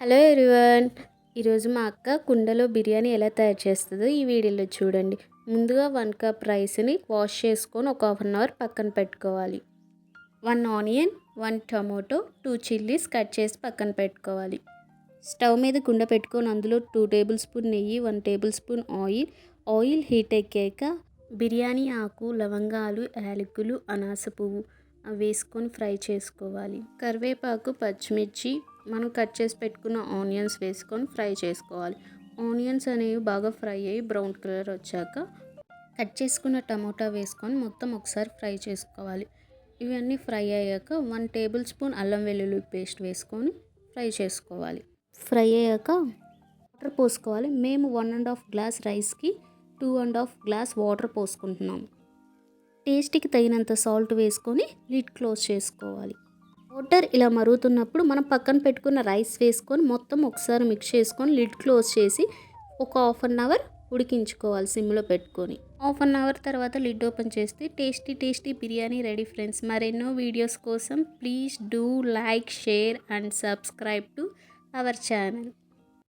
Hello everyone. ఈరోజు మా అక్క కుండలో బిర్యానీ ఎలా తయారు చేస్తుందో ఈ వీడియోలో చూడండి. ముందుగా వన్ కప్ రైస్ని వాష్ చేసుకొని ఒక హాఫ్ అన్ అవర్ పక్కన పెట్టుకోవాలి. One onion one tomato two chillies cut చేసి పక్కన పెట్టుకోవాలి. స్టవ్ మీద కుండ పెట్టుకొని అందులో టూ టేబుల్ స్పూన్ నెయ్యి one tablespoon oil. Oil heat ఎక్కాక biryani ఆకు లవంగాలు యాలకులు అనాస పువ్వు వేసుకొని ఫ్రై చేసుకోవాలి. కరివేపాకు పచ్చిమిర్చి మనం కట్ చేసి పెట్టుకున్న ఆనియన్స్ వేసుకొని ఫ్రై చేసుకోవాలి. ఆనియన్స్ అనేవి బాగా ఫ్రై అయ్యి బ్రౌన్ కలర్ వచ్చాక కట్ చేసుకున్న టమోటా వేసుకొని మొత్తం ఒకసారి ఫ్రై చేసుకోవాలి. ఇవన్నీ ఫ్రై అయ్యాక వన్ టేబుల్ స్పూన్ అల్లం వెల్లుల్లి పేస్ట్ వేసుకొని ఫ్రై చేసుకోవాలి. ఫ్రై అయ్యాక వాటర్ పోసుకోవాలి. మేము వన్ అండ్ హాఫ్ గ్లాస్ రైస్కి two and half glass water పోసుకుంటున్నాము టేస్ట్కి తగినంత సాల్ట్ వేసుకొని లిడ్ క్లోజ్ చేసుకోవాలి. వాటర్ ఇలా మరుగుతున్నప్పుడు మనం పక్కన పెట్టుకున్న రైస్ వేసుకొని మొత్తం ఒకసారి మిక్స్ చేసుకొని లిడ్ క్లోజ్ చేసి ఒక హాఫ్ అన్ అవర్ ఉడికించుకోవాలి సిమ్లో పెట్టుకొని. హాఫ్ అన్ అవర్ తర్వాత లిడ్ ఓపెన్ చేస్తే tasty tasty biryani ready friends. మరెన్నో వీడియోస్ కోసం please do like share and subscribe to our channel.